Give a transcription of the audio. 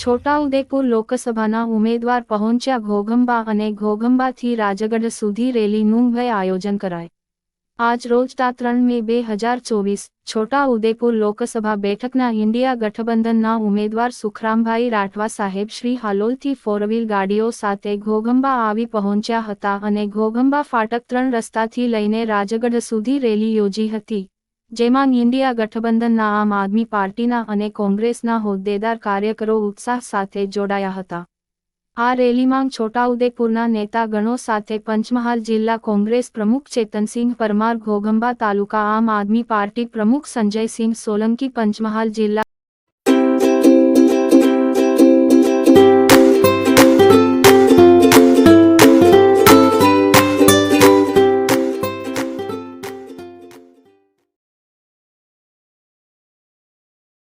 છોટાઉદેપુર લોકસભાના ઉમેદવાર પહોંચ્યા ઘોઘંબા અને ઘોઘંબાથી રાજગઢ સુધી રેલીનું ભય આયોજન કરાય. આજ રોજ તા ત્રણ મે બે હજાર ચોવીસ છોટાઉદેપુર લોકસભા બેઠકના ઇન્ડિયા ગઠબંધનના ઉમેદવાર સુખરામભાઈ રાઠવા સાહેબ શ્રી હાલોલથી ફોરવ્હીલ ગાડીઓ સાથે ઘોઘંબા આવી પહોંચ્યા હતા અને ઘોઘંબા ફાટક ત્રણ રસ્તાથી લઈને રાજગઢ સુધી રેલી યોજી હતી. જેમાં ઇન્ડિયા ગઠબંધનના આમ આદમી પાર્ટીના અને કોંગ્રેસના હોદ્દેદાર કાર્યકરો ઉત્સાહ સાથે જોડાયા હતા. આ રેલીમાં છોટાઉદેપુરના નેતાગણો સાથે પંચમહાલ જિલ્લા કોંગ્રેસ પ્રમુખ ચેતનસિંહ પરમાર ઘોઘંબા તાલુકા આમ આદમી પાર્ટી પ્રમુખ સંજયસિંહ સોલંકી પંચમહાલ જિલ્લા